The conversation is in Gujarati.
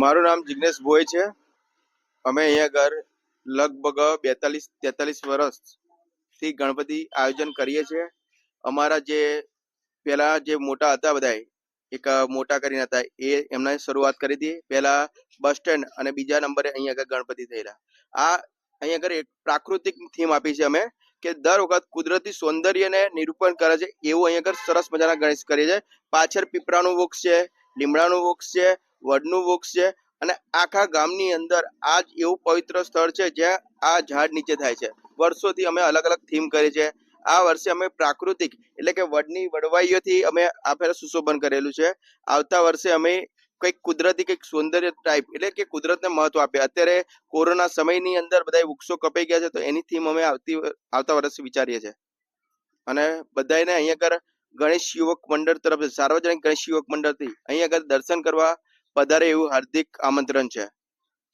મારું નામ જિગ્નેશ ભોઈ છે. અમે અહીંયા ઘર લગભગ બેતાલીસ, તેતાલીસ વર્ષથી ગણપતિ આયોજન કરીએ છીએ. અમારા જે પહેલા જે મોટા હતા બધા એક મોટા કરીને હતા, એ એમને શરૂઆત કરી હતી. પહેલા બસ સ્ટેન્ડ અને બીજા નંબરે અહીંયા આગળ ગણપતિ થયેલા. આ અહીંયા આગળ એક પ્રાકૃતિક થીમ આપી છે અમે, કે દર વખત કુદરતી સૌંદર્યને નિરૂપણ કરે છે. એવું અહીંયા આગળ સરસ મજાના ગણેશ કરીએ છીએ. પાછળ પીપળાનું વૃક્ષ છે લીમડાનું વૃક્ષ છે, વડનું વૃક્ષ છે અને આખા ગામની અંદર આ જ એવું પવિત્ર સ્થળ છે જ્યાં આ ઝાડ નીચે થાય છે. વર્ષોથી અમે અલગ અલગ થીમ કરી છે આ વર્ષે અમે પ્રાકૃતિક એટલે કે વડની વડવાઈઓથી અમે આ ફેરે સુશોભન કરેલું છે. આવતા વર્ષે અમે કંઈક કુદરતી, કંઈક સૌંદર્ય ટાઈપ એટલે કે કુદરતને મહત્વ આપે અત્યારે કોરોના સમયની અંદર બધા વૃક્ષો કપાઈ ગયા છે તો એની થીમ અમે આવતી, આવતા વર્ષે વિચારીએ છીએ. અને બધાને અહીંયા આગળ ગણેશ યુવક મંડળ તરફ સાર્વજનિક ગણેશ યુવક મંડળથી અહીં આગળ દર્શન કરવા પધારે એવું હાર્દિક આમંત્રણ છે.